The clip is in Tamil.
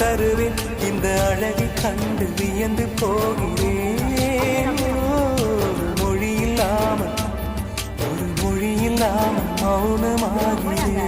தருவேன். இந்த அழகை கண்டு வியந்து போகிறேன். ஒரு மொழி இல்லாமல் ஒரு மொழி இல்லாமல் மௌனமாகிறேன்